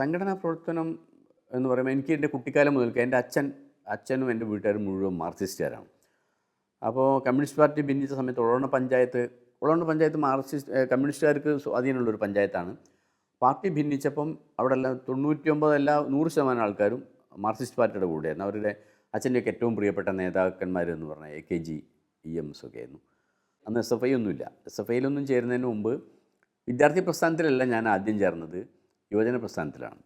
സംഘടനാ പ്രവർത്തനം എന്ന് പറയുമ്പോൾ എനിക്ക് എന്റെ കുട്ടിക്കാലം മുതൽക്ക് എന്റെ അച്ഛൻ അച്ഛനും എന്റെ വീട്ടുകാരും മുഴുവൻ മാർക്സിസ്റ്റുകാരാണ്. അപ്പോൾ കമ്മ്യൂണിസ്റ്റ് പാർട്ടി ഭിന്നിച്ച സമയത്ത് ഉളവണ്ണ പഞ്ചായത്ത് ഉളവണ്ണ പഞ്ചായത്ത് മാർക്സിസ്റ്റ് കമ്മ്യൂണിസ്റ്റുകാർക്ക് സ്വാധീനമുള്ളൊരു പഞ്ചായത്താണ്. പാർട്ടി ഭിന്നിച്ചപ്പം അവിടെ എല്ലാം തൊണ്ണൂറ്റി എല്ലാ നൂറ് ശതമാനം ആൾക്കാരും മാർക്സിസ്റ്റ് പാർട്ടിയുടെ കൂടെയായിരുന്നു. അവരുടെ അച്ഛന്റെയൊക്കെ ഏറ്റവും പ്രിയപ്പെട്ട നേതാക്കന്മാർ എന്ന് പറഞ്ഞാൽ A K G E M S ഒക്കെ ആയിരുന്നു അന്ന് എസ് എഫ് ഐ ഒന്നുമില്ല. എസ് എഫ് ഐയിലൊന്നും ചേരുന്നതിന് മുമ്പ് വിദ്യാർത്ഥി പ്രസ്ഥാനത്തിലല്ല ഞാൻ ആദ്യം ചേർന്നത്. യുവജന പ്രസ്ഥാനത്തിലാണ്.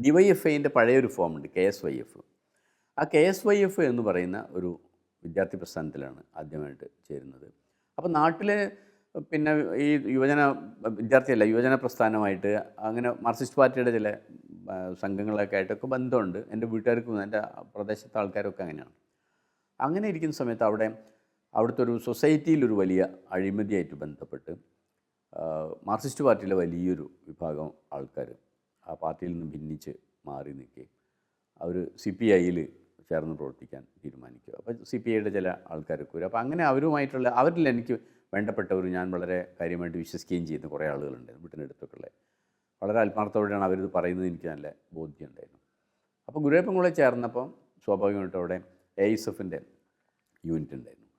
ഡി വൈ എഫ് ഐന്റെ പഴയൊരു ഫോമുണ്ട് കെ എസ് വൈ എഫ് ആ കെ എസ് വൈ എഫ് എന്ന് പറയുന്ന ഒരു വിദ്യാർത്ഥി പ്രസ്ഥാനത്തിലാണ് ആദ്യമായിട്ട് ചേരുന്നത്. അപ്പോൾ നാട്ടിലെ പിന്നെ ഈ യുവജന വിദ്യാർത്ഥിയല്ല യുവജന പ്രസ്ഥാനമായിട്ട് അങ്ങനെ മാർക്സിസ്റ്റ് പാർട്ടിയുടെ ചില സംഘങ്ങളൊക്കെ ആയിട്ടൊക്കെ ബന്ധമുണ്ട്. എന്റെ വീട്ടുകാർക്കും എന്റെ പ്രദേശത്തെ ആൾക്കാരൊക്കെ അങ്ങനെയാണ്. അങ്ങനെ ഇരിക്കുന്ന സമയത്ത് അവിടെ അവിടുത്തെ ഒരു സൊസൈറ്റിയിൽ ഒരു വലിയ അഴിമതിയായിട്ട് ബന്ധപ്പെട്ട് മാർക്സിസ്റ്റ് പാർട്ടിയിലെ വലിയൊരു വിഭാഗം ആൾക്കാർ ആ പാർട്ടിയിൽ നിന്ന് ഭിന്നിച്ച് മാറി നിൽക്കുകയും അവർ സി പി ഐയിൽ ചേർന്ന് പ്രവർത്തിക്കാൻ തീരുമാനിക്കുക. അപ്പോൾ സി പി ഐയുടെ ചില ആൾക്കാരൊക്കെ വരും അപ്പോൾ അങ്ങനെ അവരുമായിട്ടുള്ള അവരിൽ എനിക്ക് വേണ്ടപ്പെട്ടവർ ഞാൻ വളരെ കാര്യമായിട്ട് വിശ്വസിക്കുകയും ചെയ്യുന്ന കുറേ ആളുകളുണ്ട് വീട്ടിനടുത്തൊക്കെ ഉള്ളത് വളരെ ആത്മാർത്ഥത്തോടെയാണ് അവരിത് പറയുന്നത് എനിക്ക് നല്ല ബോധ്യമുണ്ടായിരുന്നു അപ്പോൾ ഗുരുവായപ്പം കൂടെ ചേർന്നപ്പം സ്വാഭാവികമായിട്ടും അവിടെ എ എസ് എഫിന്റെ യൂണിറ്റ് ഉണ്ടായിരുന്നു.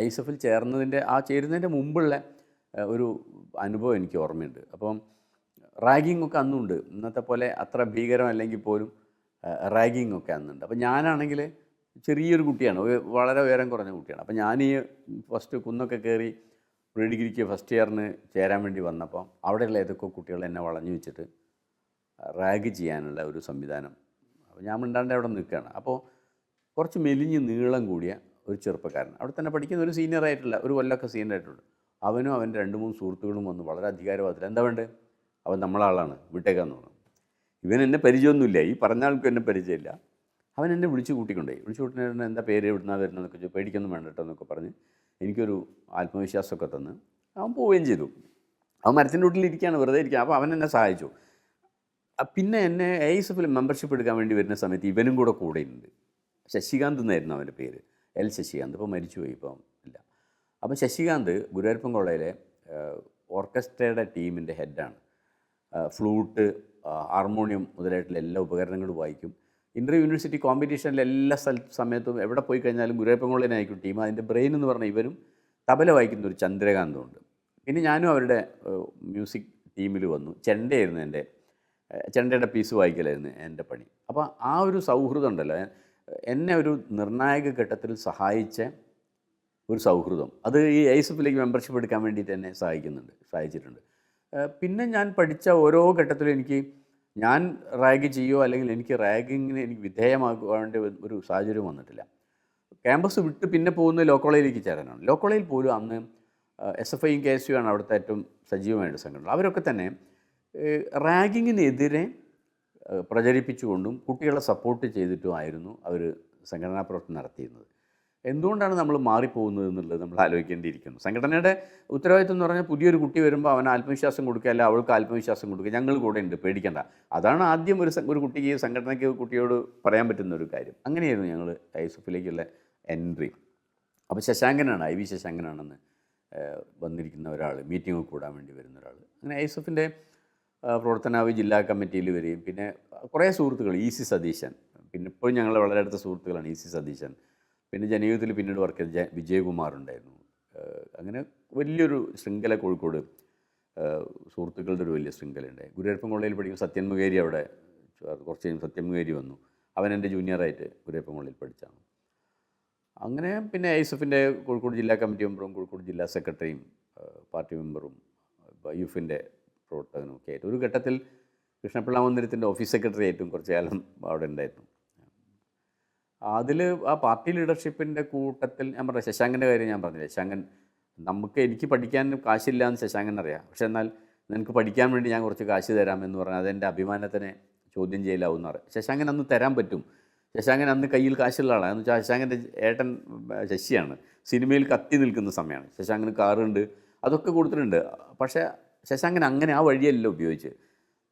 ഐ എസ് എഫിൽ ചേർന്നതിന്റെ ആ ചേരുന്നതിന്റെ മുമ്പുള്ള ഒരു അനുഭവം എനിക്ക് ഓർമ്മയുണ്ട്. അപ്പം റാഗിങ് ഒക്കെ അന്നുണ്ട്. ഇന്നത്തെ പോലെ അത്ര ഭീകരമല്ലെങ്കിൽ പോലും റാഗിങ് ഒക്കെ അന്നുണ്ട്. അപ്പം ഞാനാണെങ്കിൽ ചെറിയൊരു കുട്ടിയാണ്. വളരെ ഉയരം കുറഞ്ഞ കുട്ടിയാണ്. അപ്പം ഞാൻ ഈ ഫസ്റ്റ് കുന്നൊക്കെ കയറി പ്രീ ഡിഗ്രിക്ക് ഫസ്റ്റ് ഇയറിന് ചേരാൻ വേണ്ടി വന്നപ്പോൾ അവിടെയുള്ള ഏതൊക്കെ കുട്ടികൾ എന്നെ വളഞ്ഞു വെച്ചിട്ട് റാഗ് ചെയ്യാനുള്ള ഒരു സംവിധാനം. അപ്പോൾ ഞാൻ മിണ്ടാണ്ട് അവിടെ നിൽക്കുകയാണ്. അപ്പോൾ കുറച്ച് മെലിഞ്ഞ് നീളം കൂടിയ ഒരു ചെറുപ്പക്കാരൻ. അവിടെ തന്നെ പഠിക്കുന്ന ഒരു സീനിയർ ആയിട്ടുള്ള ഒരു കൊല്ലമൊക്കെ സീനിയർ ആയിട്ടുണ്ട് അവനും അവന്റെ രണ്ട് മൂന്ന് സുഹൃത്തുക്കളും വന്നു വളരെ അധികാരവാദത്തിൽ എന്താ വേണ്ടത് അവൻ നമ്മളാളാണ് വിട്ടേക്കാന്ന് പറഞ്ഞു. ഇവൻ എന്നെ പരിചയമൊന്നുമില്ല ഈ പറഞ്ഞ ആൾക്കും എന്നെ പരിചയമില്ല. അവൻ എന്നെ വിളിച്ചു കൂട്ടിക്കൊണ്ടേ വിളിച്ചു കൂട്ടിന് എന്താ പേര് എവിടുന്നാ വരുന്നതെന്നൊക്കെ ചോദിച്ചു പേടിക്കൊന്നും വേണ്ട കേട്ടോ എന്നൊക്കെ പറഞ്ഞ് എനിക്കൊരു ആത്മവിശ്വാസമൊക്കെ തന്ന് അവൻ പോവുകയും ചെയ്തു. അവൻ മരത്തിന്റെ വീട്ടിലിരിക്കുകയാണ് വെറുതെ ഇരിക്കുക അപ്പോൾ അവൻ എന്നെ സഹായിച്ചു. പിന്നെ എന്നെ എ എസ് എഫിൽ മെമ്പർഷിപ്പ് എടുക്കാൻ വേണ്ടി വരുന്ന സമയത്ത് ഇവനും കൂടെ കൂടെയുണ്ട് ശശികാന്ത് എന്നായിരുന്നു അവന്റെ പേര്. എൽ ശശികാന്ത്. ഇപ്പോൾ മരിച്ചുപോയി ഇപ്പം ഇല്ല. അപ്പം ശശികാന്ത് ഗുരുവായൂരപ്പൻ കോളേജിലെ ഓർക്കസ്ട്രയുടെ ടീമിന്റെ ഹെഡാണ്. ഫ്ലൂട്ട് ഹാർമോണിയം മുതലായിട്ടുള്ള എല്ലാ ഉപകരണങ്ങളും വായിക്കും. ഇന്റർ യൂണിവേഴ്സിറ്റി കോമ്പറ്റീഷനിൽ എല്ലാ സ്ഥല സമയത്തും എവിടെ പോയി കഴിഞ്ഞാലും ഗുരുവായൂരപ്പൻ കോളേജിനായിരിക്കും ടീം. അതിന്റെ ബ്രെയിൻ എന്ന് പറഞ്ഞാൽ ഇവരും തബല വായിക്കുന്ന ഒരു ചന്ദ്രകാന്തമുണ്ട് പിന്നെ ഞാനും അവരുടെ മ്യൂസിക് ടീമിൽ വന്നു. ചെണ്ടയായിരുന്നു എന്റെ ചെണ്ടയുടെ പീസ് വായിക്കലായിരുന്നു എന്റെ പണി. അപ്പോൾ ആ ഒരു സൗഹൃദം ഉണ്ടല്ലോ. എന്നെ ഒരു നിർണായക ഘട്ടത്തിൽ സഹായിച്ച ഒരു സൗഹൃദം. അത് ഈ ഐസഫിലേക്ക് മെമ്പർഷിപ്പ് എടുക്കാൻ വേണ്ടിയിട്ട് എന്നെ സഹായിക്കുന്നുണ്ട് സഹായിച്ചിട്ടുണ്ട്. പിന്നെ ഞാൻ പഠിച്ച ഓരോ ഘട്ടത്തിലും എനിക്ക് ഞാൻ റാഗ് ചെയ്യുമോ അല്ലെങ്കിൽ എനിക്ക് റാഗിങ്ങിന് എനിക്ക് വിധേയമാകേണ്ട ഒരു സാഹചര്യം വന്നിട്ടില്ല. ക്യാമ്പസ് വിട്ട് പിന്നെ പോകുന്ന ലോ കോളേജിലേക്ക് ചേരാനാണ്. ലോ കോളേജിൽ പോലും അന്ന് എസ് എഫ് ഐയും കെ എസ് യു ആണ് അവിടുത്തെ ഏറ്റവും സജീവമായിട്ട് സംഘടന. അവരൊക്കെ തന്നെ റാഗിങ്ങിനെതിരെ പ്രചരിപ്പിച്ചുകൊണ്ടും കുട്ടികളെ സപ്പോർട്ട് ചെയ്തിട്ടുമായിരുന്നു അവർ സംഘടനാ പ്രവർത്തനം നടത്തിയിരുന്നത്. എന്തുകൊണ്ടാണ് നമ്മൾ മാറിപ്പോകുന്നത് എന്നുള്ളത് നമ്മൾ ആലോചിക്കേണ്ടിയിരിക്കുന്നു. സംഘടനയുടെ ഉത്തരവാദിത്വം എന്ന് പറഞ്ഞാൽ പുതിയൊരു കുട്ടി വരുമ്പോൾ അവന് ആത്മവിശ്വാസം കൊടുക്കുക അല്ല അവൾക്ക് ആത്മവിശ്വാസം കൊടുക്കുക. ഞങ്ങൾ കൂടെ ഉണ്ട് പേടിക്കേണ്ട. അതാണ് ആദ്യം ഒരു ഒരു കുട്ടിക്ക് സംഘടനയ്ക്ക് കുട്ടിയോട് പറയാൻ പറ്റുന്ന ഒരു കാര്യം. അങ്ങനെയായിരുന്നു ഞങ്ങൾ ഐ എസ് എഫിലേക്കുള്ള എൻട്രി. അപ്പോൾ ശശാങ്കനാണ് ഐ വി ശശാങ്കനാണെന്ന് വന്നിരിക്കുന്ന ഒരാൾ മീറ്റിംഗ് കൂടാൻ വേണ്ടി വരുന്ന ഒരാൾ അങ്ങനെ ഐ എസ് എഫിന്റെ പ്രവർത്തനാവ് ജില്ലാ കമ്മിറ്റിയിൽ വരികയും പിന്നെ കുറേ സുഹൃത്തുക്കൾ ഇ സി സതീശൻ. പിന്നെ ഇപ്പോഴും ഞങ്ങൾ വളരെ അടുത്ത സുഹൃത്തുക്കളാണ് ഇ സി സതീശൻ. പിന്നെ ജനയുഗത്തിൽ പിന്നീട് വർക്ക് ചെയ്ത വിജയകുമാർ ഉണ്ടായിരുന്നു അങ്ങനെ വലിയൊരു ശൃംഖല കോഴിക്കോട് സുഹൃത്തുക്കളുടെ ഒരു വലിയ ശൃംഖലയുണ്ടായി. ഗുരുവരപ്പം കോളേജിൽ പഠിക്കുമ്പോൾ സത്യൻ മുഖേരി അവിടെ കുറച്ച് കഴിഞ്ഞ് സത്യൻ മുഖേരി വന്നു. അവൻ എന്റെ ജൂനിയറായിട്ട് ഗുരുവരപ്പം കോളേജിൽ പഠിച്ചാണ്. അങ്ങനെ പിന്നെ ഐ എസ് എഫിന്റെ കോഴിക്കോട് ജില്ലാ കമ്മിറ്റി മെമ്പറും കോഴിക്കോട് ജില്ലാ സെക്രട്ടറിയും പാർട്ടി മെമ്പറും യുഫിന്റെ പ്രവർത്തകനും ഒക്കെ ആയിട്ട്. ഒരു ഘട്ടത്തിൽ കൃഷ്ണപിള്ള മന്ദിരത്തിന്റെ ഓഫീസ് സെക്രട്ടറി ആയിട്ടും കുറച്ച് കാലം അവിടെ ഉണ്ടായിരുന്നു. അതിൽ ആ പാർട്ടി ലീഡർഷിപ്പിന്റെ കൂട്ടത്തിൽ ഞാൻ പറഞ്ഞ ശശാങ്കന്റെ കാര്യം ഞാൻ പറഞ്ഞില്ല ശശാങ്കൻ നമുക്ക് എനിക്ക് പഠിക്കാൻ കാശില്ല എന്ന് ശശാങ്കൻ അറിയാം. പക്ഷെ എന്നാൽ നിനക്ക് പഠിക്കാൻ വേണ്ടി ഞാൻ കുറച്ച് കാശ് തരാം എന്ന് പറഞ്ഞാൽ അതെന്റെ അഭിമാനത്തിനെ ചോദ്യം ചെയ്യലാവുന്ന പറയും. ശശാങ്കൻ അന്ന് തരാൻ പറ്റും. ശശാങ്കൻ അന്ന് കയ്യിൽ കാശുള്ള ആളാണ്. എന്ന് വെച്ചാൽ ശശാങ്കന്റെ ഏട്ടൻ ശശിയാണ്. സിനിമയിൽ കത്തി നിൽക്കുന്ന സമയമാണ് ശശാങ്കന് കാറുണ്ട് അതൊക്കെ കൊടുത്തിട്ടുണ്ട്. പക്ഷേ ശശാങ്കൻ അങ്ങനെ ആ വഴിയല്ല ഉപയോഗിച്ച്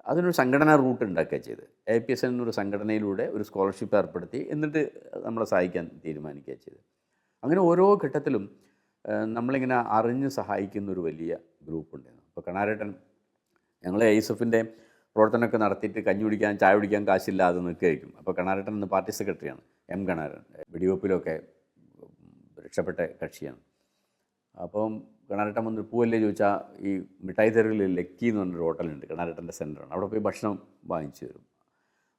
അതിനൊരു സംഘടനാ റൂട്ട് ഉണ്ടാക്കുക ചെയ്ത് എ പി എസ് എന്നൊരു സംഘടനയിലൂടെ ഒരു സ്കോളർഷിപ്പ് ഏർപ്പെടുത്തി എന്നിട്ട് നമ്മളെ സഹായിക്കാൻ തീരുമാനിക്കുക ചെയ്ത് അങ്ങനെ ഓരോ ഘട്ടത്തിലും നമ്മളിങ്ങനെ അറിഞ്ഞ് സഹായിക്കുന്ന ഒരു വലിയ ഗ്രൂപ്പ് ഉണ്ടായിരുന്നു. അപ്പോൾ കണാരേട്ടൻ ഞങ്ങൾ എഫിന്റെ പ്രവർത്തനമൊക്കെ നടത്തിയിട്ട് കഞ്ഞി കുടിക്കാൻ ചായ കുടിക്കാൻ കാശില്ലാതെ നിൽക്കുകയായിരിക്കും. അപ്പോൾ കണാരേട്ടൻ ഇന്ന് പാർട്ടി സെക്രട്ടറിയാണ് എം കണാരൻ വെടിവെപ്പിലൊക്കെ രക്ഷപ്പെട്ട കക്ഷിയാണ്. അപ്പം കണാരട്ടൻ വന്ന് പൂവല്ലേ ചോദിച്ചാൽ ഈ മിഠായി തെരുവിൽ ലക്കി എന്ന് പറഞ്ഞൊരു ഹോട്ടലുണ്ട് കണാരട്ടന്റെ സെന്ററാണ് അവിടെ പോയി ഭക്ഷണം വാങ്ങിച്ചു തരും.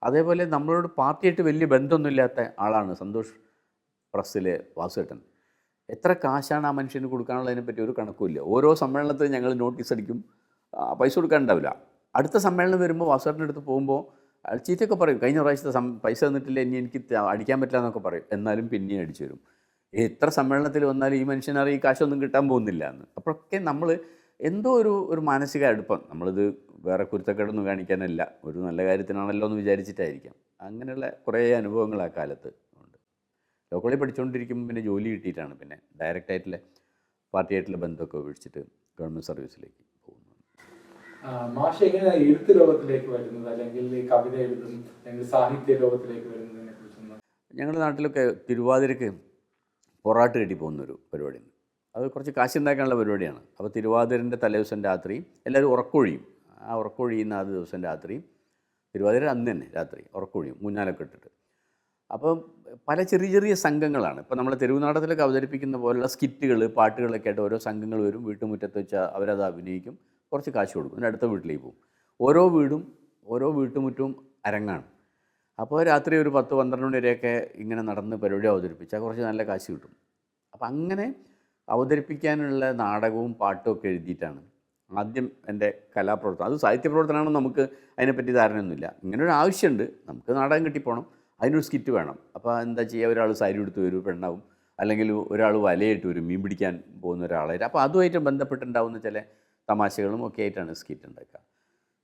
അതേപോലെ നമ്മളോട് പാർട്ടിയായിട്ട് വലിയ ബന്ധമൊന്നുമില്ലാത്ത ആളാണ് സന്തോഷ് പ്രസ്സിലെ വാസുവേട്ടൻ എത്ര കാശാണ് ആ മനുഷ്യന് കൊടുക്കാനുള്ളതിനെ പറ്റി ഒരു കണക്കുമില്ല. ഓരോ സമ്മേളനത്തിൽ ഞങ്ങൾ നോട്ടീസ് അടിക്കും പൈസ കൊടുക്കാനുണ്ടാവില്ല. അടുത്ത സമ്മേളനം വരുമ്പോൾ വാസുവേട്ടന്റെ അടുത്ത് പോകുമ്പോൾ ചീത്തയൊക്കെ പറയും കഴിഞ്ഞ പ്രാവശ്യത്തെ പൈസ തന്നിട്ടില്ല ഇനി എനിക്ക് അടിക്കാൻ പറ്റില്ല എന്നൊക്കെ പറയും. എന്നാലും പിന്നെയും അടിച്ചു തരും. എത്ര സമ്മേളനത്തിൽ വന്നാലും ഈ മനുഷ്യനറിയ ഈ കാശൊന്നും കിട്ടാൻ പോകുന്നില്ല എന്ന് അപ്പോഴൊക്കെ നമ്മൾ എന്തോ ഒരു ഒരു മാനസിക അടുപ്പം. നമ്മളിത് വേറെ കുരുത്തക്കേടൊന്നും കാണിക്കാനല്ല. ഒരു നല്ല കാര്യത്തിനാണല്ലോ എന്ന് വിചാരിച്ചിട്ടായിരിക്കാം. അങ്ങനെയുള്ള കുറേ അനുഭവങ്ങൾ ആ കാലത്ത് ഉണ്ട്. ലോക്കളി പഠിച്ചുകൊണ്ടിരിക്കുമ്പോൾ പിന്നെ ജോലി കിട്ടിയിട്ടാണ്. പിന്നെ ഡയറക്റ്റായിട്ടുള്ള പാർട്ടിയായിട്ടുള്ള ബന്ധമൊക്കെ ഉപേക്ഷിച്ചിട്ട് ഗവൺമെന്റ് സർവീസിലേക്ക് പോകുന്നു. മാഷ എങ്ങനെയാണ് എഴുത്ത് ലോകത്തിലേക്ക് വരുന്നത്? അല്ലെങ്കിൽ ഈ കവിത എഴുതും അല്ലെങ്കിൽ സാഹിത്യ ലോകത്തിലേക്ക് വരുന്നതിനെ കുറിച്ചൊന്ന് ഞങ്ങളുടെ നാട്ടിലൊക്കെ തിരുവാതിരക്ക് പൊറാട്ട് കെട്ടി പോകുന്നൊരു പരിപാടിയുണ്ട് അത് കുറച്ച് കാശുണ്ടാക്കാനുള്ള പരിപാടിയാണ്. അപ്പോൾ തിരുവാതിരന്റെ തലേദിവസം രാത്രി എല്ലാവരും ഉറക്കൊഴിയും. ആ ഉറക്കൊഴിയുന്ന ആ ദിവസം രാത്രി തിരുവാതിര അന്ന് തന്നെ രാത്രി ഉറക്കൊഴിയും മുന്നാലൊക്കെ ഇട്ടിട്ട്. അപ്പം പല ചെറിയ ചെറിയ സംഘങ്ങളാണ്. ഇപ്പോൾ നമ്മൾ തെരുവുനാടത്തിലൊക്കെ അവതരിപ്പിക്കുന്ന പോലുള്ള സ്കിറ്റുകൾ പാട്ടുകളൊക്കെ ആയിട്ട് ഓരോ സംഘങ്ങൾ വരും. വീട്ടുമുറ്റത്ത് വെച്ച് അവരത് അഭിനയിക്കും. കുറച്ച് കാശ് കൊടുക്കും. എന്നിട്ട് അടുത്ത വീട്ടിലേക്ക് പോകും. ഓരോ വീടും ഓരോ വീട്ടുമുറ്റവും അരങ്ങാണ്. അപ്പോൾ രാത്രി ഒരു പത്ത് പന്ത്രണ്ട് മണി വരെയൊക്കെ ഇങ്ങനെ നടന്ന് പരിപാടി അവതരിപ്പിച്ചാൽ കുറച്ച് നല്ല കാശ് കിട്ടും. അപ്പം അങ്ങനെ അവതരിപ്പിക്കാനുള്ള നാടകവും പാട്ടും ഒക്കെ എഴുതിയിട്ടാണ്. ആദ്യം എന്റെ കലാപ്രവർത്തനം അത് സാഹിത്യ പ്രവർത്തനമാണെന്ന് നമുക്ക് അതിനെപ്പറ്റി ധാരണയൊന്നുമില്ല. ഇങ്ങനെ ഒരു ആവശ്യമുണ്ട്. നമുക്ക് നാടകം കിട്ടിപ്പോണം. അതിനൊരു സ്കിറ്റ് വേണം. അപ്പോൾ എന്താ ചെയ്യുക? ഒരാൾ സാരി എടുത്ത് വരും പെണ്ണാവും. അല്ലെങ്കിൽ ഒരാൾ വലയിട്ട് വരും മീൻ പിടിക്കാൻ പോകുന്ന ഒരാളായിട്ട് അപ്പോൾ അതുമായിട്ട് ബന്ധപ്പെട്ടുണ്ടാവുന്ന ചില തമാശകളും ഒക്കെ ആയിട്ടാണ് സ്കിറ്റ് ഉണ്ടാക്കുക.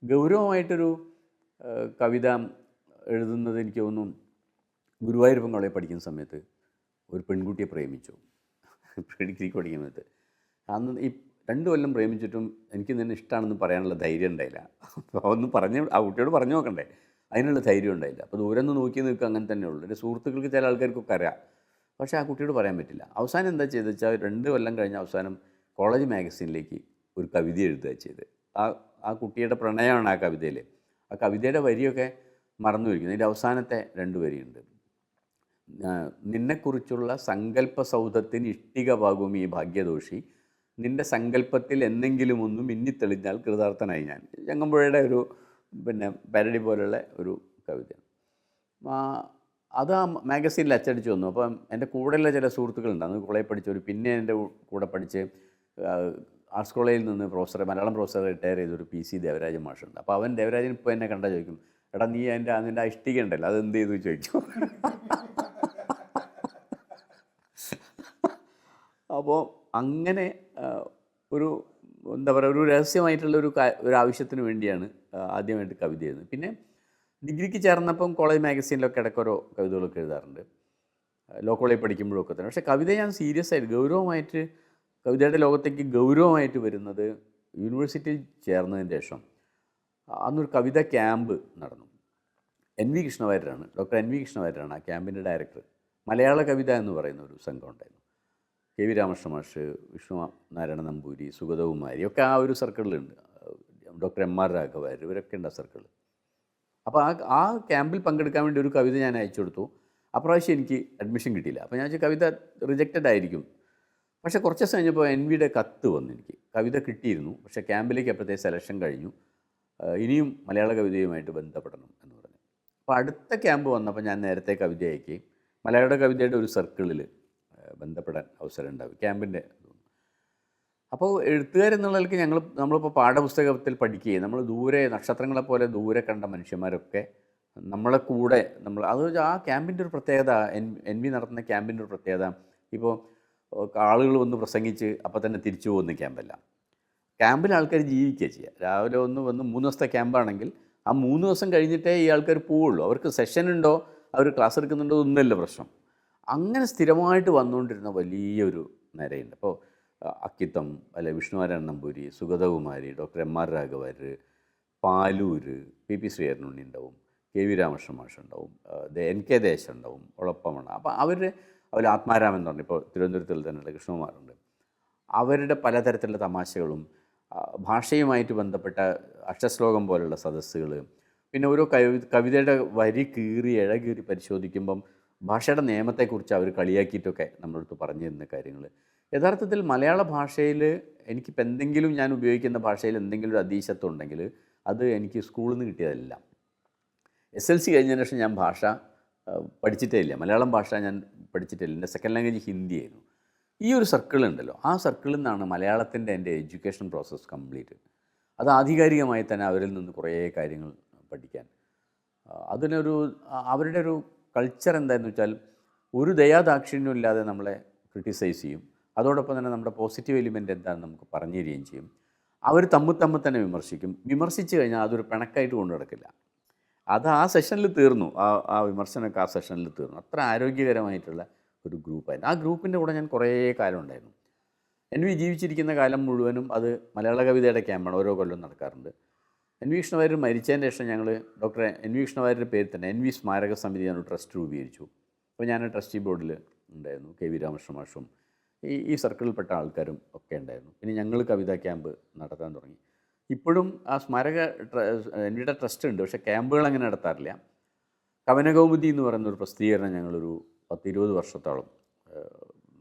ഗൗരവമായിട്ടൊരു കവിത എഴുതുന്നത് എനിക്ക് തോന്നുന്നു ഗുരുവായൂരപ്പൻ കോളേജ് പഠിക്കുന്ന സമയത്ത് ഒരു പെൺകുട്ടിയെ പ്രേമിച്ചു. ഡിഗ്രിക്ക് പഠിക്കുന്ന സമയത്ത്. അന്ന് ഈ രണ്ട് കൊല്ലം പ്രേമിച്ചിട്ടും എനിക്ക് നിന്നെ ഇഷ്ടമാണെന്ന് പറയാനുള്ള ധൈര്യം ഉണ്ടായില്ല. അപ്പോൾ ഒന്ന് പറഞ്ഞ് ആ കുട്ടിയോട് പറഞ്ഞു നോക്കണ്ടേ. അതിനുള്ള ധൈര്യം ഉണ്ടായില്ല. അപ്പോൾ ദൂരം നിന്ന് നോക്കി നിൽക്കുക അങ്ങനെ തന്നെ ഉള്ളൂ. എന്റെ സുഹൃത്തുക്കൾക്ക് ചില ആൾക്കാർക്കൊക്കെ അറിയാം. പക്ഷേ ആ കുട്ടിയോട് പറയാൻ പറ്റില്ല. അവസാനം എന്താ ചെയ്തത് വെച്ചാൽ രണ്ട് കൊല്ലം കഴിഞ്ഞ അവസാനം കോളേജ് മാഗസീനിലേക്ക് ഒരു കവിത എഴുതുക ചെയ്ത് ആ ആ കുട്ടിയുടെ പ്രണയമാണ് ആ കവിതയിൽ ആ കവിതയുടെ വരിയൊക്കെ മറന്നു വയ്ക്കുന്നു ഇതിന്റെ അവസാനത്തെ രണ്ട് വരിയുണ്ട്. നിന്നെക്കുറിച്ചുള്ള സങ്കല്പ സൗധത്തിന് ഇഷ്ടികവാകും ഈ ഭാഗ്യദോഷി. നിന്റെ സങ്കല്പത്തിൽ എന്തെങ്കിലും ഒന്ന് മിന്നിത്തെളിഞ്ഞാൽ കൃതാർത്ഥനായി ഞാൻ. ചങ്ങമ്പുഴയുടെ ഒരു പിന്നെ പരടി പോലുള്ള ഒരു കവിത. അത് ആ മാഗസീനിൽ അച്ചടിച്ച് വന്നു. അപ്പം എന്റെ കൂടെയുള്ള ചില സുഹൃത്തുക്കളുണ്ട്. അന്ന് കോളേജിൽ ഒരു പിന്നെ എന്റെ കൂടെ പഠിച്ച് ആർട്സ് കോളേജിൽ നിന്ന് പ്രൊഫസറെ മലയാളം പ്രൊഫസറെ റിട്ടയർ ചെയ്തൊരു പി സി ദേവരാജൻ മാഷുണ്ട്. അപ്പോൾ അവൻ ദേവരാജൻ ഇപ്പോൾ എന്നെ കണ്ടാൽ ചോദിക്കും എടാ നീ എന്റെ അതിന്റെ ഉണ്ടല്ലോ അത് എന്ത് ചെയ്തു ചോദിച്ചു. അപ്പോൾ അങ്ങനെ ഒരു എന്താ പറയുക ഒരു രഹസ്യമായിട്ടുള്ള ഒരു ഒരു ആവശ്യത്തിന് വേണ്ടിയാണ് ആദ്യമായിട്ട് കവിത എഴുതുന്നത്. പിന്നെ ഡിഗ്രിക്ക് ചേർന്നപ്പം കോളേജ് മാഗസീനിലൊക്കെ ഇടയ്ക്കോരോ കവിതകളൊക്കെ എഴുതാറുണ്ട്. ലോ കോളേജ് പഠിക്കുമ്പോഴൊക്കെ തന്നെ. പക്ഷേ കവിത ഞാൻ സീരിയസ് ആയിട്ട് ഗൗരവമായിട്ട് കവിതയുടെ ലോകത്തേക്ക് ഗൗരവമായിട്ട് വരുന്നത് യൂണിവേഴ്സിറ്റിയിൽ ചേർന്നതിന് ശേഷം അന്നൊരു കവിത ക്യാമ്പ് നടന്നു. എൻ വി കൃഷ്ണവാര്യരാണ് ഡോക്ടർ എൻ വി കൃഷ്ണവാര്യരാണ് ആ ക്യാമ്പിന്റെ ഡയറക്ടർ. മലയാള കവിത എന്ന് പറയുന്ന ഒരു സംഘം ഉണ്ടായിരുന്നു. കെ വി രാമകൃഷ്ണ മാഷ് വിഷ്ണു നാരായണ നമ്പൂരി സുഗതകുമാരി ഒക്കെ ആ ഒരു സർക്കിളിലുണ്ട്. ഡോക്ടർ എം ആർ രാഘവാര്യർ ഇവരൊക്കെ ഉണ്ട് ആ സർക്കിളിൽ. അപ്പോൾ ആ ആ ക്യാമ്പിൽ പങ്കെടുക്കാൻ വേണ്ടി ഒരു കവിത ഞാൻ അയച്ചു കൊടുത്തു. അപ്രാവശ്യം എനിക്ക് അഡ്മിഷൻ കിട്ടിയില്ല. അപ്പോൾ ഞാൻ കവിത റിജക്റ്റഡ് ആയിരിക്കും. പക്ഷേ കുറച്ച് ദിവസം കഴിഞ്ഞപ്പോൾ എൻ വിയുടെ കത്ത് വന്നു എനിക്ക്. കവിത കിട്ടിയിരുന്നു. പക്ഷേ ക്യാമ്പിലേക്ക് അപ്പോഴത്തെ സെലക്ഷൻ കഴിഞ്ഞു. ഇനിയും മലയാള കവിതയുമായിട്ട് ബന്ധപ്പെടണം എന്ന് പറഞ്ഞു. അപ്പോൾ അടുത്ത ക്യാമ്പ് വന്നപ്പോൾ ഞാൻ നേരത്തെ കവിത അയക്കുകയും മലയാള കവിതയുടെ ഒരു സർക്കിളിൽ ബന്ധപ്പെടാൻ അവസരം ഉണ്ടാവും. ക്യാമ്പിന്റെ അപ്പോൾ എഴുത്തുകാരെന്നുള്ള നിലയ്ക്ക് ഞങ്ങൾ നമ്മളിപ്പോൾ പാഠപുസ്തകത്തിൽ പഠിക്കുകയും നമ്മൾ ദൂരെ നക്ഷത്രങ്ങളെ പോലെ ദൂരെ കണ്ട മനുഷ്യന്മാരൊക്കെ നമ്മളെ കൂടെ നമ്മൾ അത് ആ ക്യാമ്പിന്റെ ഒരു പ്രത്യേകത എൻ എൻ വി നടത്തുന്ന ക്യാമ്പിന്റെ ഒരു പ്രത്യേകത. ഇപ്പോൾ ആളുകൾ വന്ന് പ്രസംഗിച്ച് അപ്പോൾ തന്നെ തിരിച്ചു പോകുന്ന ക്യാമ്പല്ല. ക്യാമ്പിൽ ആൾക്കാർ ജീവിക്കുക ചെയ്യുക. രാവിലെ ഒന്ന് വന്ന് മൂന്ന് ദിവസത്തെ ക്യാമ്പാണെങ്കിൽ ആ മൂന്ന് ദിവസം കഴിഞ്ഞിട്ടേ ഈ ആൾക്കാർ പോവുള്ളൂ. അവർക്ക് സെഷൻ ഉണ്ടോ? അവർ ക്ലാസ് എടുക്കുന്നുണ്ടോ? ഒന്നുമല്ല പ്രശ്നം. അങ്ങനെ സ്ഥിരമായിട്ട് വന്നുകൊണ്ടിരുന്ന വലിയൊരു നിരയുണ്ട്. അപ്പോൾ അക്കിത്തം അല്ലെ Vishnunarayana Namboori Sugathakumari doctor M R രാഘവര് Paloor P P ശ്രീഹരനുണ്ണി ഉണ്ടാവും കെ വി രാമകൃഷ്ണ മാഷ് ഉണ്ടാവും എൻ കെ ദേശം ഉണ്ടാവും ഉളപ്പമണ അപ്പോൾ അവർ അവർ ആത്മാരാമൻ എന്ന് പറഞ്ഞു. ഇപ്പോൾ തിരുവനന്തപുരത്തിൽ തന്നെയുള്ള കൃഷ്ണകുമാറുണ്ട് അവരുടെ പലതരത്തിലുള്ള തമാശകളും ഭാഷയുമായിട്ട് ബന്ധപ്പെട്ട അക്ഷശ്ലോകം പോലുള്ള സദസ്സുകൾ പിന്നെ ഓരോ കവി കവിതയുടെ വരി കീറി ഇഴകീറി പരിശോധിക്കുമ്പം ഭാഷയുടെ നിയമത്തെക്കുറിച്ച് അവർ കളിയാക്കിയിട്ടൊക്കെ നമ്മളടുത്ത് പറഞ്ഞു തരുന്ന കാര്യങ്ങൾ യഥാർത്ഥത്തിൽ മലയാള ഭാഷയിൽ എനിക്കിപ്പോൾ എന്തെങ്കിലും ഞാൻ ഉപയോഗിക്കുന്ന ഭാഷയിൽ എന്തെങ്കിലും ഒരു അതീശത്വം ഉണ്ടെങ്കിൽ അത് എനിക്ക് സ്കൂളിൽ നിന്ന് കിട്ടിയതല്ല. എസ് എൽ സി കഴിഞ്ഞതിന് ശേഷം ഞാൻ ഭാഷ പഠിച്ചിട്ടേ ഇല്ല. മലയാളം ഭാഷ ഞാൻ പഠിച്ചിട്ടില്ല എന്റെ സെക്കൻഡ് ലാംഗ്വേജ് ഹിന്ദി ആയിരുന്നു. ഈ ഒരു സർക്കിൾ ഉണ്ടല്ലോ. ആ സർക്കിളിൽ നിന്നാണ് മലയാളത്തിന്റെ എന്റെ എഡ്യൂക്കേഷൻ പ്രോസസ്സ് കംപ്ലീറ്റ് അത് ആധികാരികമായി തന്നെ അവരിൽ നിന്ന് കുറേ കാര്യങ്ങൾ പഠിക്കാൻ. അതിനൊരു അവരുടെ ഒരു കൾച്ചർ എന്താണെന്ന് വെച്ചാൽ ഒരു ദയാദാക്ഷിണ്യം ഇല്ലാതെ നമ്മളെ ക്രിട്ടിസൈസ് ചെയ്യും. അതോടൊപ്പം തന്നെ നമ്മുടെ പോസിറ്റീവ് എലിമെന്റ് എന്താണെന്ന് നമുക്ക് പറഞ്ഞു തരികയും ചെയ്യും. അവർ തമ്മിൽ തമ്മിൽ തന്നെ വിമർശിക്കും. വിമർശിച്ച് കഴിഞ്ഞാൽ അതൊരു പിണക്കായിട്ട് കൊണ്ടു നടക്കില്ല. അത് ആ സെഷനിൽ തീർന്നു. ആ ആ വിമർശനമൊക്കെ ആ സെഷനിൽ തീർന്നു. അത്ര ആരോഗ്യകരമായിട്ടുള്ള ഒരു ഗ്രൂപ്പായിരുന്നു. ആ ഗ്രൂപ്പിന്റെ കൂടെ ഞാൻ കുറേ കാലം ഉണ്ടായിരുന്നു. എൻ വി ജീവിച്ചിരിക്കുന്ന കാലം മുഴുവനും അത് മലയാള കവിതയുടെ ക്യാമ്പാണ് ഓരോ കൊല്ലം നടക്കാറുണ്ട്. എൻ വി കൃഷ്ണവാര്യർ മരിച്ചതിന് ശേഷം ഞങ്ങൾ ഡോക്ടർ എൻ വി കൃഷ്ണവാര്യരുടെ പേരിൽ തന്നെ എൻ വി സ്മാരക സമിതി എന്നൊരു ട്രസ്റ്റ് രൂപീകരിച്ചു. അപ്പോൾ ഞാൻ ട്രസ്റ്റി ബോർഡിൽ ഉണ്ടായിരുന്നു. കെ വി രാമകൃഷ്ണ മാഷും ഈ ഈ സർക്കിളിൽപ്പെട്ട ആൾക്കാരും ഒക്കെ ഉണ്ടായിരുന്നു. പിന്നെ ഞങ്ങൾ കവിതാ ക്യാമ്പ് നടത്താൻ തുടങ്ങി. ഇപ്പോഴും ആ സ്മാരക എൻ വിയുടെ ട്രസ്റ്റ് ഉണ്ട്. പക്ഷേ ക്യാമ്പുകൾ അങ്ങനെ നടത്താറില്ല. കവനകൗമുദി എന്ന് പറയുന്ന ഒരു പ്രസിദ്ധീകരണം ഞങ്ങളൊരു പത്തിരുപത് വർഷത്തോളം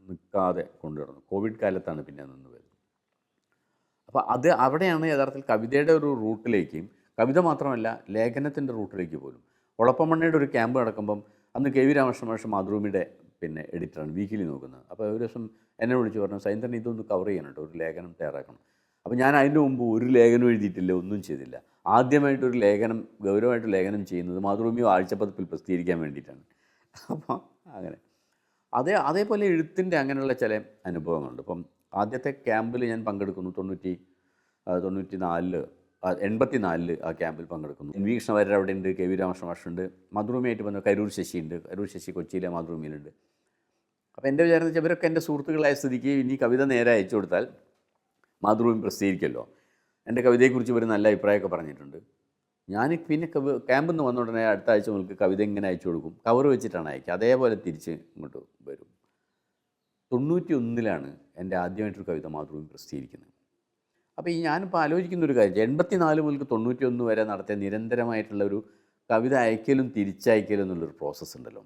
നിൽക്കാതെ കൊണ്ടുവരുന്നു. കോവിഡ് കാലത്താണ് പിന്നെ നിന്ന് വരുന്നത് അപ്പോൾ അത് അവിടെയാണ് യഥാർത്ഥത്തിൽ കവിതയുടെ ഒരു റൂട്ടിലേക്കും കവിത മാത്രമല്ല ലേഖനത്തിന്റെ റൂട്ടിലേക്ക് പോലും. ഒളപ്പമണ്ണയുടെ ഒരു ക്യാമ്പ് നടക്കുമ്പം അന്ന് കെ വി രാമകൃഷ്ണ മാഷ് മാതൃഭൂമിയുടെ പിന്നെ എഡിറ്ററാണ് വീക്കിലി നോക്കുന്നത്. അപ്പോൾ ഒരു ദിവസം എന്നെ വിളിച്ച് പറഞ്ഞു സൈന്ദ്രൻ ഇതൊന്ന് കവർ ചെയ്യണം കേട്ടോ ഒരു ലേഖനം തയ്യാറാക്കണം. അപ്പോൾ ഞാൻ അതിന്റെ മുമ്പ് ഒരു ലേഖനം എഴുതിയിട്ടില്ല ഒന്നും ചെയ്തില്ല. ആദ്യമായിട്ടൊരു ലേഖനം ഗൗരവമായിട്ട് ലേഖനം ചെയ്യുന്നത് മാതൃഭൂമി ആഴ്ചപ്പതിപ്പിൽ പ്രസിദ്ധീകരിക്കാൻ വേണ്ടിയിട്ടാണ്. അപ്പോൾ അങ്ങനെ. അതേ അതേപോലെ എഴുത്തിന്റെ അങ്ങനെയുള്ള ചില അനുഭവങ്ങളുണ്ട്. ഇപ്പം ആദ്യത്തെ ക്യാമ്പിൽ ഞാൻ പങ്കെടുക്കുന്നു തൊണ്ണൂറ്റി തൊണ്ണൂറ്റി നാലിൽ എൺപത്തി നാലിൽ ആ ക്യാമ്പിൽ പങ്കെടുക്കുന്നു. എൻ വി കൃഷ്ണവാര്യർ അവിടെ ഉണ്ട് കെ വി രാമകൃഷ്ണ മാഷുണ്ട് മധുറൂമിയായിട്ട് ബന്ധം കരൂർ ശശി ഉണ്ട് കരൂർ ശശി കൊച്ചിയിലെ മധുറൂമിയിലുണ്ട് അപ്പോൾ എന്റെ വിചാരം വെച്ചാൽ ഇവരൊക്കെ എന്റെ സുഹൃത്തുക്കളായ സ്ഥിതിക്ക് ഇനി കവിത നേരെ അയച്ചു കൊടുത്താൽ മാതൃഭൂമി പ്രസിദ്ധീകരിക്കുമല്ലോ. എന്റെ കവിതയെക്കുറിച്ച് ഇവർ നല്ല അഭിപ്രായമൊക്കെ പറഞ്ഞിട്ടുണ്ട്. ഞാൻ പിന്നെ ക്യാമ്പിൽ നിന്ന് വന്ന ഉടനെ അടുത്ത ആഴ്ച മുതൽക്ക് കവിത ഇങ്ങനെ അയച്ചു കൊടുക്കും. കവർ വെച്ചിട്ടാണ് അയക്കുക. അതേപോലെ തിരിച്ച് ഇങ്ങോട്ട് വരും. തൊണ്ണൂറ്റി ഒന്നിലാണ് എന്റെ ആദ്യമായിട്ടൊരു കവിത മാതൃഭൂമി പ്രസിദ്ധീകരിക്കുന്നത്. അപ്പോൾ ഈ ഞാനിപ്പോൾ ആലോചിക്കുന്ന ഒരു കാര്യം. എൺപത്തി നാല് മുതൽക്ക് തൊണ്ണൂറ്റി ഒന്ന് വരെ നടത്തിയ നിരന്തരമായിട്ടുള്ള ഒരു കവിത അയക്കലും തിരിച്ചയക്കലും എന്നുള്ളൊരു പ്രോസസ്സ് ഉണ്ടല്ലോ.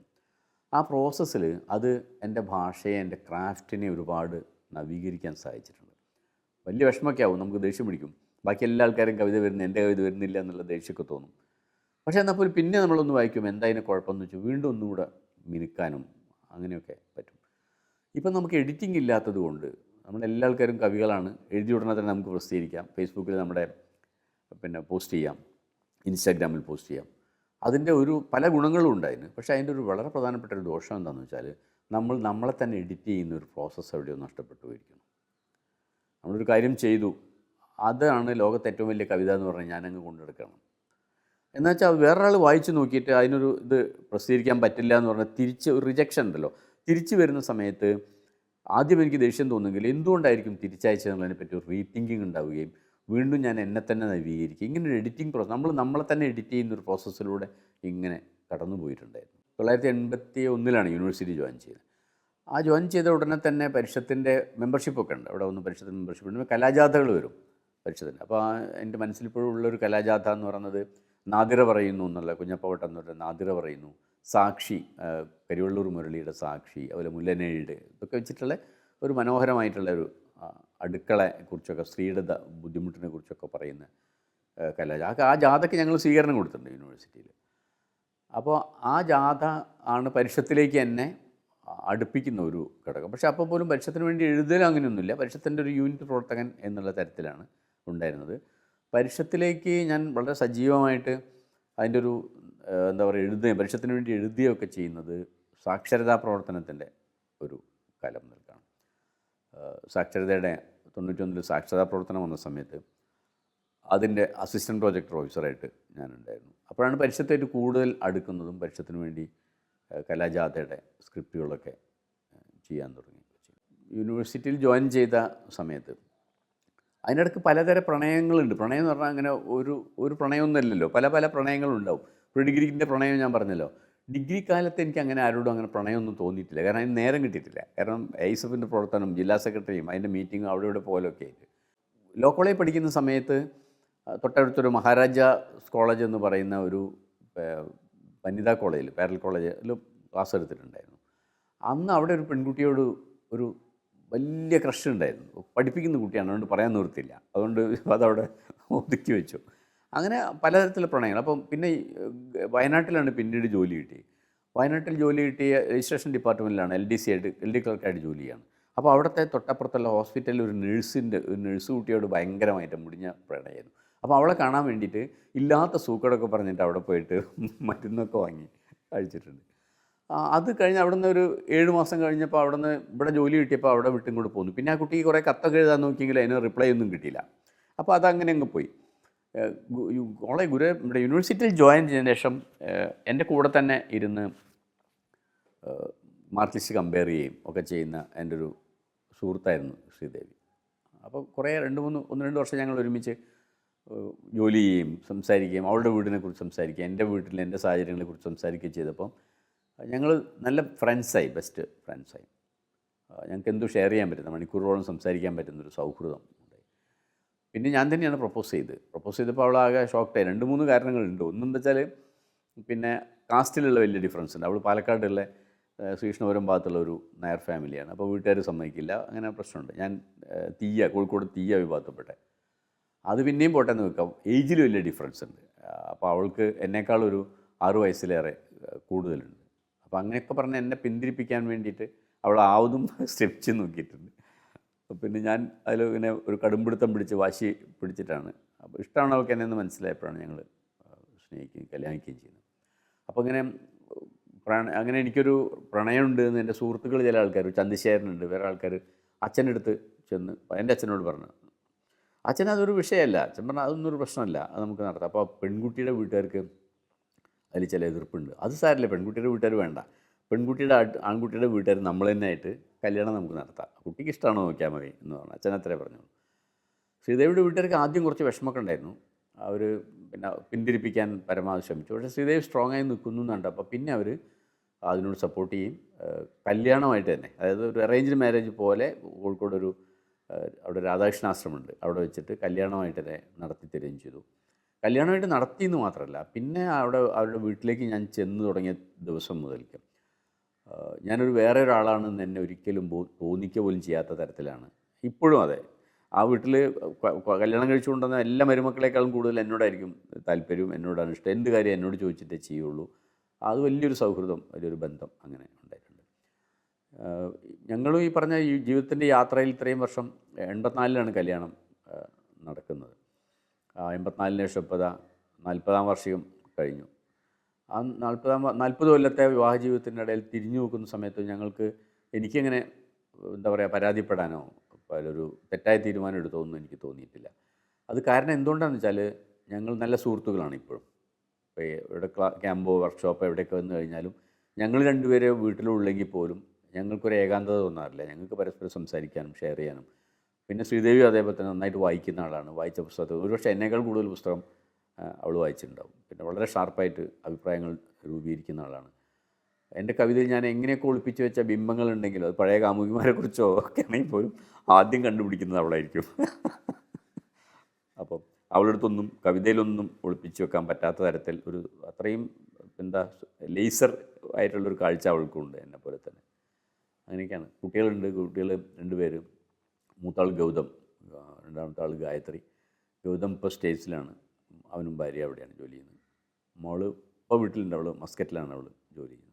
ആ പ്രോസസ്സിൽ അത് എന്റെ ഭാഷയെ എന്റെ ക്രാഫ്റ്റിനെ ഒരുപാട് നവീകരിക്കാൻ സഹായിച്ചിട്ടുണ്ട്. വലിയ വിഷമമൊക്കെ ആവും. നമുക്ക് ദേഷ്യം പിടിക്കും. ബാക്കി എല്ലാ ആൾക്കാരും കവിത വരുന്നു എന്റെ കവിത വരുന്നില്ല എന്നുള്ള ദേഷ്യമൊക്കെ തോന്നും. പക്ഷേ എന്നാൽ പോലും പിന്നെ നമ്മളൊന്ന് വായിക്കും എന്താ അതിന് കുഴപ്പമെന്ന് വെച്ചാൽ വീണ്ടും ഒന്നുകൂടെ മിനുക്കാനും അങ്ങനെയൊക്കെ പറ്റും. ഇപ്പം നമുക്ക് എഡിറ്റിംഗ് ഇല്ലാത്തത് കൊണ്ട് നമ്മൾ എല്ലാ ആൾക്കാരും കവികളാണ് എഴുതി ഉടനെ തന്നെ നമുക്ക് പ്രസിദ്ധീകരിക്കാം. ഫേസ്ബുക്കിൽ നമ്മുടെ പിന്നെ പോസ്റ്റ് ചെയ്യാം ഇൻസ്റ്റാഗ്രാമിൽ പോസ്റ്റ് ചെയ്യാം. അതിന്റെ ഒരു പല ഗുണങ്ങളും ഉണ്ട് അതിന് പക്ഷേ അതിന്റെ ഒരു വളരെ പ്രധാനപ്പെട്ട ഒരു ദോഷം എന്താണെന്ന് വെച്ചാൽ നമ്മൾ നമ്മളെ തന്നെ എഡിറ്റ് ചെയ്യുന്ന ഒരു പ്രോസസ്സ് എവിടെയോ നഷ്ടപ്പെട്ടു പോയിരിക്കുന്നു നമ്മളൊരു കാര്യം ചെയ്തു അതാണ് ലോകത്തെ ഏറ്റവും വലിയ കവിത എന്ന് പറഞ്ഞാൽ ഞാനങ്ങ് കൊണ്ടെടുക്കണം. എന്നുവെച്ചാൽ വേറൊരാൾ വായിച്ചു നോക്കിയിട്ട് അതിനൊരു ഇത് പ്രസിദ്ധീകരിക്കാൻ പറ്റില്ല എന്ന് പറഞ്ഞാൽ തിരിച്ച് ഒരു റിജക്ഷൻ ഉണ്ടല്ലോ. തിരിച്ചു വരുന്ന സമയത്ത് ആദ്യം എനിക്ക് ദേഷ്യം തോന്നുമെങ്കിൽ എന്തുകൊണ്ടായിരിക്കും തിരിച്ചയച്ചതിനെ പറ്റി ഒരു റീതിങ്കിങ് ഉണ്ടാവുകയും വീണ്ടും ഞാൻ എന്നെ തന്നെ നവീകരിക്കും ഇങ്ങനെ ഒരു എഡിറ്റിംഗ് പ്രോസസ് നമ്മൾ നമ്മളെ തന്നെ എഡിറ്റ് ചെയ്യുന്ന ഒരു പ്രോസസ്സിലൂടെ ഇങ്ങനെ കടന്നു പോയിട്ടുണ്ടായിരുന്നു. തൊള്ളായിരത്തി എൺപത്തി ഒന്നിലാണ് യൂണിവേഴ്സിറ്റി ജോയിൻ ചെയ്തത്. ആ ജോയിൻ ചെയ്ത ഉടനെ തന്നെ പരിഷത്തിന്റെ മെമ്പർഷിപ്പൊക്കെ ഉണ്ട്. അവിടെ വന്ന് പരിഷത്തിന്റെ മെമ്പർഷിപ്പ് ഉണ്ട്. കലാജാഥകൾ വരും. പരിഷത്തിന് അപ്പോൾ ആ എന്റെ മനസ്സിലിപ്പോഴും ഉള്ളൊരു കലാജാഥ എന്ന് പറയുന്നത് നാദിറ പറയുന്നു എന്നുള്ള കുഞ്ഞപ്പവട്ടം എന്ന് പറഞ്ഞ നാദിറ പറയുന്നു. സാക്ഷി കരിവള്ളൂർ മുരളിയുടെ സാക്ഷി അതുപോലെ മുല്ലനേഴിയുടെ ഇതൊക്കെ വെച്ചിട്ടുള്ള ഒരു മനോഹരമായിട്ടുള്ള ഒരു അടുക്കളെ അടുക്കളയെക്കുറിച്ചൊക്കെ സ്ത്രീയുടെ ബുദ്ധിമുട്ടിനെ കുറിച്ചൊക്കെ പറയുന്ന ആ, കലാജാഥ. ആ- ജാഥയ്ക്ക് ഞങ്ങൾ സ്വീകരണം കൊടുത്തിട്ടുണ്ട് യൂണിവേഴ്സിറ്റിയിൽ. അപ്പോൾ ആ ജാഥ ആണ് പരിഷത്തിലേക്ക് എന്നെ അടുപ്പിക്കുന്ന ഒരു ഘടകം. പക്ഷേ അപ്പോൾ പോലും പരിഷത്തിന് വേണ്ടി എഴുതലും അങ്ങനെയൊന്നുമില്ല. പരിഷത്തിന്റെ ഒരു യൂണിറ്റ് പ്രവർത്തകൻ എന്നുള്ള തരത്തിലാണ് ഉണ്ടായിരുന്നത്. പരിഷത്തിലേക്ക് ഞാൻ വളരെ സജീവമായിട്ട് അതിന്റെ ഒരു എന്താ പറയുക എഴുതുകയും പരിഷത്തിന് വേണ്ടി എഴുതുകയൊക്കെ ചെയ്യുന്നത് സാക്ഷരതാ പ്രവർത്തനത്തിന്റെ ഒരു കാലം നിൽക്കുകയാണ് സാക്ഷരതയുടെ തൊണ്ണൂറ്റൊന്നിൽ സാക്ഷരതാ പ്രവർത്തനം വന്ന സമയത്ത് അതിന്റെ അസിസ്റ്റന്റ് പ്രോജക്ട് ഓഫീസറായിട്ട് ഞാനുണ്ടായിരുന്നു. അപ്പോഴാണ് പരിഷത്തായിട്ട് കൂടുതൽ അടുക്കുന്നതും പരിഷത്തിന് വേണ്ടി കലാജാഥയുടെ സ്ക്രിപ്റ്റുകളൊക്കെ ചെയ്യാൻ തുടങ്ങി. യൂണിവേഴ്സിറ്റിയിൽ ജോയിൻ ചെയ്ത സമയത്ത് അതിനിടയ്ക്ക് പലതരം പ്രണയങ്ങളുണ്ട്. പ്രണയം എന്ന് പറഞ്ഞാൽ അങ്ങനെ ഒരു ഒരു പ്രണയമൊന്നുമല്ലല്ലോ. പല പല പ്രണയങ്ങളുണ്ടാവും. ഇപ്പോൾ ഡിഗ്രിന്റെ പ്രണയം ഞാൻ പറഞ്ഞല്ലോ. ഡിഗ്രി കാലത്ത് എനിക്ക് അങ്ങനെ ആരോടും അങ്ങനെ പ്രണയമൊന്നും തോന്നിയിട്ടില്ല. കാരണം അതിന് നേരം കിട്ടിയിട്ടില്ല. കാരണം ഐസഫിന്റെ പ്രവർത്തനം ജില്ലാ സെക്രട്ടറിയും അതിന്റെ മീറ്റിങ്ങും അവിടെ ഇവിടെ പോലൊക്കെ ആയിട്ട്. ലോ കോളേജ് പഠിക്കുന്ന സമയത്ത് തൊട്ടടുത്തൊരു മഹാരാജാസ് കോളേജ് എന്ന് പറയുന്ന ഒരു വനിതാ കോളേജിൽ പാരൽ കോളേജിൽ ക്ലാസ് എടുത്തിട്ടുണ്ടായിരുന്നു. അന്ന് അവിടെ ഒരു പെൺകുട്ടിയോട് ഒരു വലിയ ക്രഷ് ഉണ്ടായിരുന്നു. പഠിപ്പിക്കുന്ന കുട്ടിയാണ്. അതുകൊണ്ട് പറയാൻ നിർത്തില്ല അതുകൊണ്ട് അതവിടെ ഒതുക്കി വെച്ചു. അങ്ങനെ പലതരത്തിലുള്ള പ്രണയങ്ങൾ. അപ്പം പിന്നെ വയനാട്ടിലാണ് പിന്നീട് ജോലി കിട്ടി വയനാട്ടിൽ ജോലി കിട്ടിയ രജിസ്ട്രേഷൻ ഡിപ്പാർട്ട്മെന്റിലാണ് എൽ ഡി സി ആയിട്ട് എൽ ഡി ക്ലർക്കായിട്ട് ജോലി ചെയ്യാണ് അപ്പോൾ അവിടുത്തെ തൊട്ടപ്പുറത്തുള്ള ഹോസ്പിറ്റലിൽ ഒരു നഴ്സിന്റെ ഒരു നഴ്സ് കുട്ടിയോട് ഭയങ്കരമായിട്ട് മുടിഞ്ഞ പ്രണയമായിരുന്നു. അപ്പോൾ അവളെ കാണാൻ വേണ്ടിയിട്ട് ഇല്ലാത്ത സൂക്കടൊക്കെ പറഞ്ഞിട്ട് അവിടെ പോയിട്ട് മരുന്നൊക്കെ വാങ്ങി കഴിച്ചിട്ടുണ്ട്. അത് കഴിഞ്ഞ് അവിടെ നിന്ന് ഒരു ഏഴ് മാസം കഴിഞ്ഞപ്പോൾ അവിടെ നിന്ന് ഇവിടെ ജോലി കിട്ടിയപ്പോൾ അവിടെ വിട്ടും കൂടെ പോന്നു. പിന്നെ ആ കുട്ടിക്ക് കുറേ കത്തൊക്കെ എഴുതാൻ നോക്കിയെങ്കിൽ അതിന് റിപ്ലൈ ഒന്നും കിട്ടിയില്ല. അപ്പോൾ അതങ്ങനെ അങ്ങ് പോയി. കോളേജ് ഗുരു ഇവിടെ യൂണിവേഴ്സിറ്റിയിൽ ജോയിൻ ചെയ്തതിന് ശേഷം എന്റെ കൂടെ തന്നെ ഇരുന്ന് മാർക്സിസ്റ്റ് കമ്പയർ ചെയ്യുകയും ഒക്കെ ചെയ്യുന്ന എന്റെ ഒരു സുഹൃത്തായിരുന്നു ശ്രീദേവി. അപ്പോൾ കുറേ രണ്ട് മൂന്ന് ഒന്ന് രണ്ട് വർഷം ഞങ്ങൾ ഒരുമിച്ച് ജോലി ചെയ്യുകയും സംസാരിക്കുകയും അവളുടെ വീടിനെ കുറിച്ച് സംസാരിക്കുകയും എന്റെ വീട്ടിലെ എന്റെ സാഹചര്യങ്ങളെക്കുറിച്ച് സംസാരിക്കുകയും ചെയ്തപ്പം ഞങ്ങൾ നല്ല ഫ്രണ്ട്സായി ബെസ്റ്റ് ഫ്രണ്ട്സായി ഞങ്ങൾക്ക് എന്തും ഷെയർ ചെയ്യാൻ പറ്റുന്ന മണിക്കൂറുകളോളം സംസാരിക്കാൻ പറ്റുന്നൊരു സൗഹൃദം ഉണ്ടായി പിന്നെ ഞാൻ തന്നെയാണ് പ്രപ്പോസ് ചെയ്ത്. പ്രപ്പോസ് ചെയ്തപ്പോൾ അവൾ ആകെ ഷോക്ക്ഡായി രണ്ട് മൂന്ന് കാരണങ്ങളുണ്ട്. ഒന്നെന്താ വെച്ചാൽ പിന്നെ കാസ്റ്റിലുള്ള വലിയ ഡിഫറൻസ് ഉണ്ട്. അവൾ പാലക്കാടുള്ള ശ്രീകൃഷ്ണപുരം ഭാഗത്തുള്ള ഒരു നായർ ഫാമിലിയാണ് അപ്പോൾ വീട്ടുകാർ സമ്മതിക്കില്ല. അങ്ങനെ പ്രശ്നമുണ്ട്. ഞാൻ തീയ കോഴിക്കോട് തീയ വിഭാഗത്തിൽപ്പെട്ടെ. അത് പിന്നെയും പോട്ടെ എന്ന് വെക്കാം. ഏജിൽ വലിയ ഡിഫറൻസ് ഉണ്ട്. അപ്പോൾ അവൾക്ക് എന്നേക്കാളൊരു ആറു വയസ്സിലേറെ കൂടുതലുണ്ട്. അപ്പോൾ അങ്ങനെയൊക്കെ പറഞ്ഞ് എന്നെ പിന്തിരിപ്പിക്കാൻ വേണ്ടിയിട്ട് അവൾ ആവതും ശ്രമിച്ച് നോക്കിയിട്ടുണ്ട്. പിന്നെ ഞാൻ അതിൽ ഇങ്ങനെ ഒരു കടുംപിടുത്തം പിടിച്ച് വാശി പിടിച്ചിട്ടാണ്. അപ്പോൾ ഇഷ്ടമാണ് അവൾക്ക് എന്നെ എന്ന് മനസ്സിലായപ്പോഴാണ് ഞങ്ങൾ സ്നേഹിക്കുകയും കല്യാണിക്കുകയും ചെയ്യുന്നത്. അപ്പോൾ ഇങ്ങനെ പ്രണ അങ്ങനെ എനിക്കൊരു പ്രണയമുണ്ട് എന്ന് എന്റെ സുഹൃത്തുക്കൾ ചില ആൾക്കാർ ചന്ദ്രശേഖരനുണ്ട് വേറെ ആൾക്കാർ അച്ഛന്റെ അടുത്ത് ചെന്ന് എന്റെ അച്ഛനോട് പറഞ്ഞു. അച്ഛൻ അതൊരു വിഷയമല്ല. അച്ഛൻ പറഞ്ഞാൽ അതൊന്നും ഒരു പ്രശ്നമല്ല. അത് നമുക്ക് നടത്താം. അപ്പോൾ പെൺകുട്ടിയുടെ വീട്ടുകാർക്ക് അതിൽ ചില എതിർപ്പുണ്ട്. അത് സാരില്ല പെൺകുട്ടിയുടെ വീട്ടുകാർ വേണ്ട. പെൺകുട്ടിയുടെ ആൺകുട്ടിയുടെ വീട്ടുകാർ നമ്മൾ തന്നെ ആയിട്ട് കല്യാണം നമുക്ക് നടത്താം. കുട്ടിക്ക് ഇഷ്ടമാണോ നോക്കിയാൽ മതി എന്ന് പറഞ്ഞു അച്ഛൻ അത്രേ പറഞ്ഞു ശ്രീദേവിയുടെ വീട്ടുകാർക്ക് ആദ്യം കുറച്ച് വിഷമമൊക്കെ ഉണ്ടായിരുന്നു. അവർ പിന്നെ പിന്തിരിപ്പിക്കാൻ പരമാവധി ശ്രമിച്ചു. പക്ഷേ ശ്രീദേവ് സ്ട്രോങ് ആയി നിൽക്കുന്നു എന്നുണ്ട് അപ്പോൾ പിന്നെ അവർ അതിനോട് സപ്പോർട്ട് ചെയ്യും. കല്യാണമായിട്ട് തന്നെ. അതായത് ഒരു അറേഞ്ച്ഡ് മാരേജ് പോലെ കോഴിക്കോട് ഒരു അവിടെ രാധാകൃഷ്ണാശ്രമമുണ്ട് അവിടെ വെച്ചിട്ട് കല്യാണമായിട്ട് തന്നെ നടത്തി തരികയും ചെയ്തു. കല്യാണമായിട്ട് നടത്തിയെന്ന് മാത്രമല്ല പിന്നെ അവിടെ അവരുടെ വീട്ടിലേക്ക് ഞാൻ ചെന്ന് തുടങ്ങിയ ദിവസം മുതൽക്ക് ഞാനൊരു വേറെ ഒരാളാണെന്ന് എന്നെ ഒരിക്കലും തോന്നിക്ക പോലും ചെയ്യാത്ത തരത്തിലാണ്. ഇപ്പോഴും അതെ. ആ വീട്ടിൽ കല്യാണം കഴിച്ചുകൊണ്ടുവന്ന എല്ലാ മരുമക്കളെക്കാളും കൂടുതൽ എന്നോടായിരിക്കും താല്പര്യവും എന്നോടാണ് ഇഷ്ടം. എന്ത് കാര്യം എന്നോട് ചോദിച്ചിട്ടേ ചെയ്യുള്ളൂ. അത് വലിയൊരു സൗഹൃദം വലിയൊരു ബന്ധം അങ്ങനെ ഉണ്ടായിട്ടുണ്ട്. ഞങ്ങളും ഈ പറഞ്ഞ ഈ ജീവിതത്തിന്റെ യാത്രയിൽ ഇത്രയും വർഷം എൺപത്തിനാലിലാണ് കല്യാണം നടക്കുന്നത്. എൺപത്തിനാലിന് ശേഷം ഇപ്പോൾ നാൽപ്പതാം വർഷം കഴിഞ്ഞു. ആ നാൽപ്പതാം നാൽപ്പത് കൊല്ലത്തെ വിവാഹ ജീവിതത്തിന്റെ ഇടയിൽ തിരിഞ്ഞു നോക്കുന്ന സമയത്ത് ഞങ്ങൾക്ക് എനിക്കങ്ങനെ എന്താ പറയുക പരാതിപ്പെടാനോ ഒരു തെറ്റായ തീരുമാനം എടുത്തോന്നും എനിക്ക് തോന്നിയിട്ടില്ല. അത് കാരണം എന്തുകൊണ്ടാണെന്ന് വെച്ചാൽ ഞങ്ങൾ നല്ല സുഹൃത്തുക്കളാണ് ഇപ്പോഴും. ഇപ്പോൾ ഇവിടെ ക്ലാ ക്യാമ്പോ വർക്ക്ഷോപ്പോ എവിടെയൊക്കെ വന്നു കഴിഞ്ഞാലും ഞങ്ങൾ രണ്ടുപേരെ വീട്ടിലുള്ളെങ്കിൽ പോലും ഞങ്ങൾക്കൊരു ഏകാന്തത തോന്നാറില്ല. ഞങ്ങൾക്ക് പരസ്പരം സംസാരിക്കാനും ഷെയർ ചെയ്യാനും പിന്നെ ശ്രീദേവി അതേപോലെ തന്നെ നന്നായിട്ട് വായിക്കുന്ന ആളാണ്. വായിച്ച പുസ്തകത്തിൽ ഒരുപക്ഷെ എന്നേക്കാൾ കൂടുതൽ പുസ്തകം അവൾ വായിച്ചിട്ടുണ്ടാവും. പിന്നെ വളരെ ഷാർപ്പായിട്ട് അഭിപ്രായങ്ങൾ രൂപീകരിക്കുന്ന ആളാണ്. എന്റെ കവിതയിൽ ഞാൻ എങ്ങനെയൊക്കെ ഒളിപ്പിച്ച് വെച്ച ബിംബങ്ങളുണ്ടെങ്കിലും അത് പഴയ കാമുകിമാരെ കുറിച്ചോ ഒക്കെ ആണെങ്കിൽ പോലും ആദ്യം കണ്ടുപിടിക്കുന്നത് അവളായിരിക്കും. അപ്പം അവളടുത്തൊന്നും കവിതയിലൊന്നും ഒളിപ്പിച്ച് വെക്കാൻ പറ്റാത്ത തരത്തിൽ ഒരു അത്രയും എന്താ ലേസർ ആയിട്ടുള്ളൊരു കാഴ്ച അവൾക്കുണ്ട് എന്നെ പോലെ തന്നെ. അങ്ങനെയൊക്കെയാണ്. കുട്ടികളുണ്ട് കുട്ടികൾ രണ്ടുപേര്. മൂത്താൾ ഗൗതം രണ്ടാമത്തെ ആൾ ഗായത്രി. ഗൗതം ഇപ്പോൾ സ്റ്റേറ്റ്സിലാണ്. അവനും ഭാര്യ അവിടെയാണ് ജോലി ചെയ്യുന്നത്. മോൾ ഇപ്പോൾ വീട്ടിലുണ്ട്. അവൾ മസ്കറ്റിലാണ് അവൾ ജോലി ചെയ്യുന്നത്.